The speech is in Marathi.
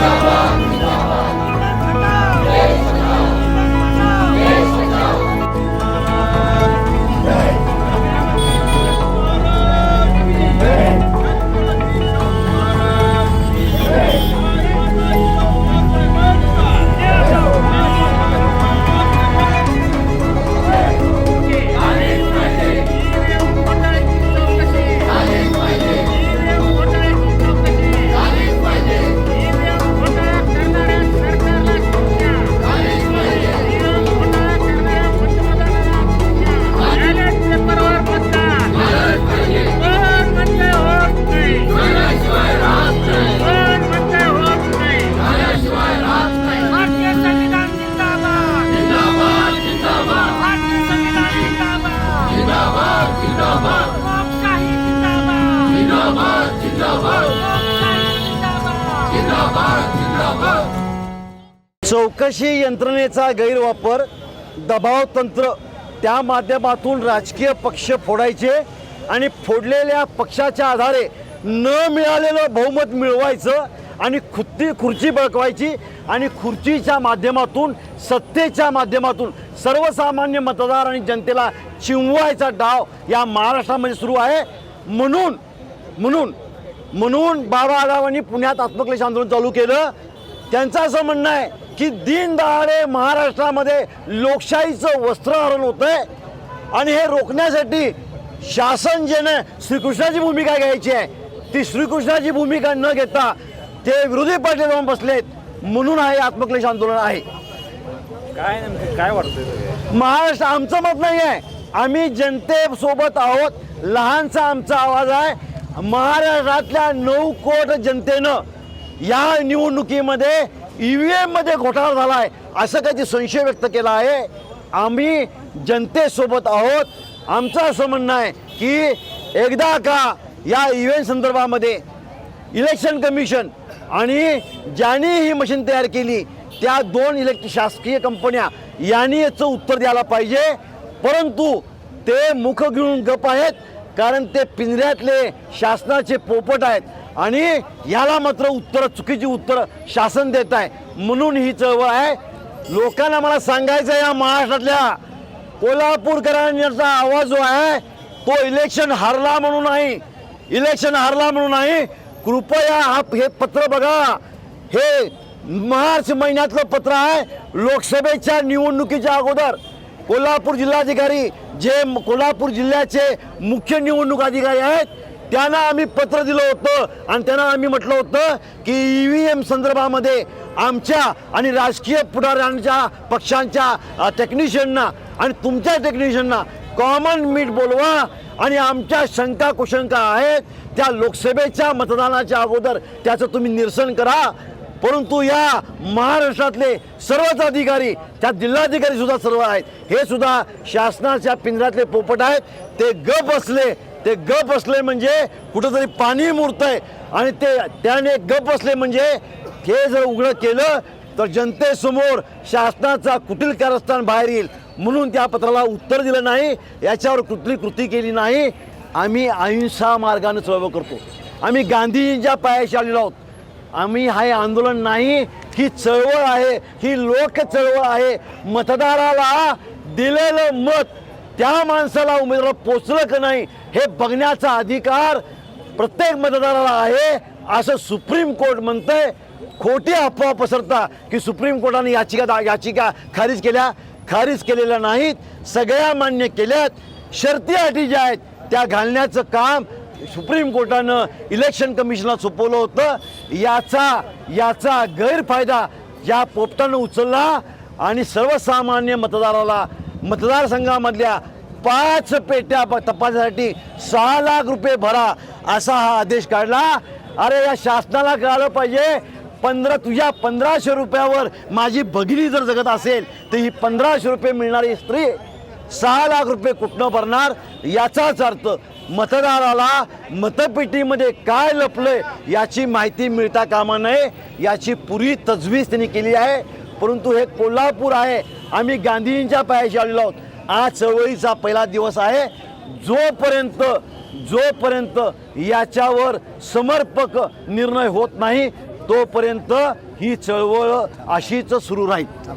Baba. चौकशी यंत्रणेचा गैरवापर दबाव तंत्र त्या माध्यमातून राजकीय पक्ष फोडायचे आणि फोडलेल्या पक्षाच्या आधारे न मिळालेलं बहुमत मिळवायचं आणि खुर्ची खुर्ची बळकवायची आणि खुर्चीच्या माध्यमातून सत्तेच्या माध्यमातून सर्वसामान्य मतदार आणि जनतेला चिंवायचा डाव या महाराष्ट्रामध्ये सुरू आहे. म्हणून म्हणून म्हणून बाबा आढावांनी पुण्यात आत्मक्लेश आंदोलन चालू केलं. त्यांचं असं म्हणणं आहे की दिन दहाडे महाराष्ट्रामध्ये लोकशाहीचं वस्त्रहरण होत आहे आणि हे रोखण्यासाठी शासन जेने श्रीकृष्णाची भूमिका घ्यायची आहे ती श्रीकृष्णाची भूमिका न घेता ते विरोधी पार्टी जाऊन बसलेत म्हणून हे आत्मक्लेश आंदोलन आहे. काय नेमकं काय वाटतंय महाराष्ट्र आमचं मत नाही आहे आम्ही जनतेसोबत आहोत. लहानसा आमचा आवाज आहे. महाराष्ट्रातल्या नऊ कोट जनतेनं या निवडणुकीमध्ये ई व्ही एममध्ये घोटाळा झाला आहे असं काही संशय व्यक्त केला आहे. आम्ही जनतेसोबत आहोत. आमचं असं म्हणणं आहे की एकदा का या इव्हेंट संदर्भामध्ये इलेक्शन कमिशन आणि ज्यांनी ही मशीन तयार केली त्या दोन इलेक्ट शासकीय कंपन्या यांनी याचं उत्तर द्यायला पाहिजे. परंतु ते मुख घेऊन गप आहेत. कारण ते पिंजऱ्यातले शासनाचे पोपट आहेत आणि याला मात्र उत्तर चुकीची उत्तर शासन देत आहे. म्हणून ही चळवळ आहे. लोकांना मला सांगायचं आहे या महाराष्ट्रातल्या कोल्हापूरकरांचा आवाज जो आहे तो इलेक्शन हारला म्हणून नाही. इलेक्शन हारला म्हणून नाही. कृपया हा हे पत्र बघा. हे मार्च महिन्यातलं पत्र आहे. लोकसभेच्या निवडणुकीच्या अगोदर कोल्हापूर जिल्हाधिकारी जे कोल्हापूर जिल्ह्याचे मुख्य निवडणूक अधिकारी आहेत त्यांना आम्ही पत्र दिलं होतं आणि त्यांना आम्ही म्हटलं होतं की ई व्ही एम संदर्भामध्ये आमच्या आणि राजकीय पुढाऱ्यांच्या पक्षांच्या टेक्निशियनना आणि तुमच्या टेक्निशियनना कॉमन मीट बोलवा आणि आमच्या शंका कुशंका आहेत त्या लोकसभेच्या मतदानाच्या अगोदर त्याचं तुम्ही निरसन करा. परंतु या महाराष्ट्रातले सर्वच अधिकारी त्या जिल्हाधिकारी सुद्धा सर्व आहेत. हे सुद्धा शासनाच्या पिंजऱ्यातले पोपट आहेत. ते गप असले ते गप असले म्हणजे कुठंतरी पाणी मुरतंय. आणि ते त्याने गप असले म्हणजे हे जर उघडं केलं तर जनतेसमोर शासनाचा कुटील कारस्थान बाहेर येईल. म्हणून त्या पत्राला उत्तर दिलं नाही. याच्यावर कुठली कृती केली नाही. आम्ही अहिंसा मार्गाने चळवळ करतो. आम्ही गांधीजींच्या पायाशी आलेलो आहोत. आम्ही हे आंदोलन नाही ही चळवळ आहे ही लोक चळवळ आहे. मतदाराला दिलेलं मत त्या माणसाला उमेदवार पोचलं का नाही हे बघण्याचा अधिकार प्रत्येक मतदाराला आहे असं सुप्रीम कोर्ट म्हणतंय. खोटी अफवा पसरता की सुप्रीम कोर्टाने याचिका दा- याचिका खारिज केल्या खारिज केलेल्या नाहीत. सगळ्या मान्य केल्यात. शर्ती अटी ज्या आहेत त्या घालण्याचं काम सुप्रीम कोर्टानं इलेक्शन कमिशनला सोपवलं होतं. याचा याचा गैरफायदा या पोपटानं उचलला आणि सर्वसामान्य मतदाराला मतदारसंघामधल्या पाच पेट्या प- तपासासाठी सहा लाख रुपये भरा असा हा आदेश काढला. अरे या शासनाला कळालं पाहिजे पंधरा तुझ्या पंधराशे रुपयावर माझी भगिनी जर जगत असेल तर ही पंधराशे रुपये मिळणारी स्त्री सहा लाख रुपये कुठनं भरणार? याचाच अर्थ मतदाराला मतपेटीमध्ये काय लपलंय याची माहिती मिळता कामा नये याची पुरी तजवीज त्यांनी केली आहे. परंतु हे कोल्हापूर आहे. आम्ही गांधीजींच्या पायाशी आलेलो आहोत. आज चळवळीचा पहिला दिवस आहे. जोपर्यंत जोपर्यंत याच्यावर समर्पक निर्णय होत नाही तोपर्यंत ही चळवळ अशीच सुरू राहील.